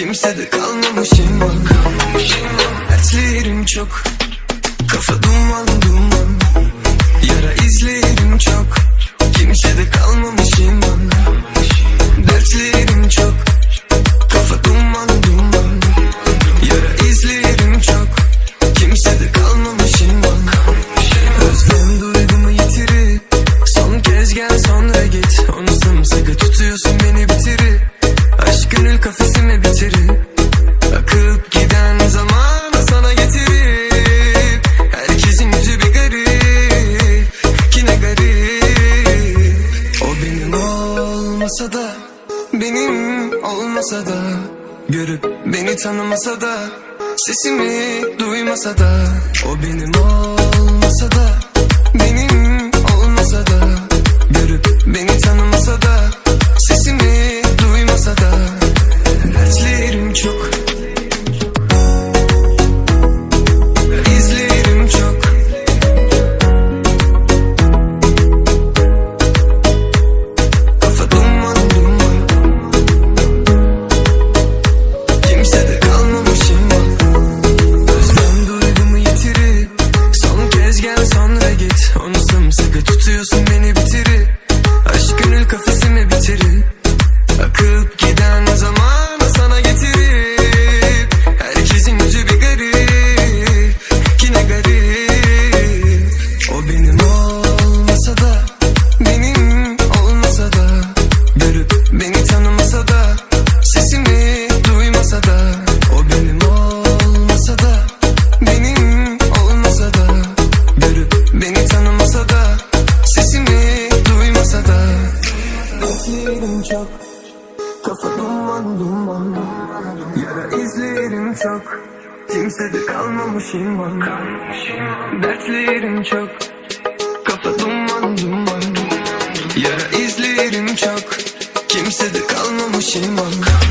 Kimsede kalmamışım var Dertlerim çok Kafa duman duman. Yara izlerim çok Kimsede kalmamışım var Dertlerim çok Kafa duman duman. Yara izlerim çok Kimsede kalmamışım var Özlem duygumu yitirir Son kez gel sonra kafesime bitirir Akıp giden zamanı sana getirip Herkesin yüzü bir garip Ki ne garip. O benim olmasa da Benim olmasa da Görüp beni tanımasa da Sesimi duymasa da O benim olmasa çok. Kafa duman duman Yara izlerim çok. Kimsede kalmamışım var Dertlerim çok. Kafa duman duman. Yara izlerim çok. Kimsede kalmamışım var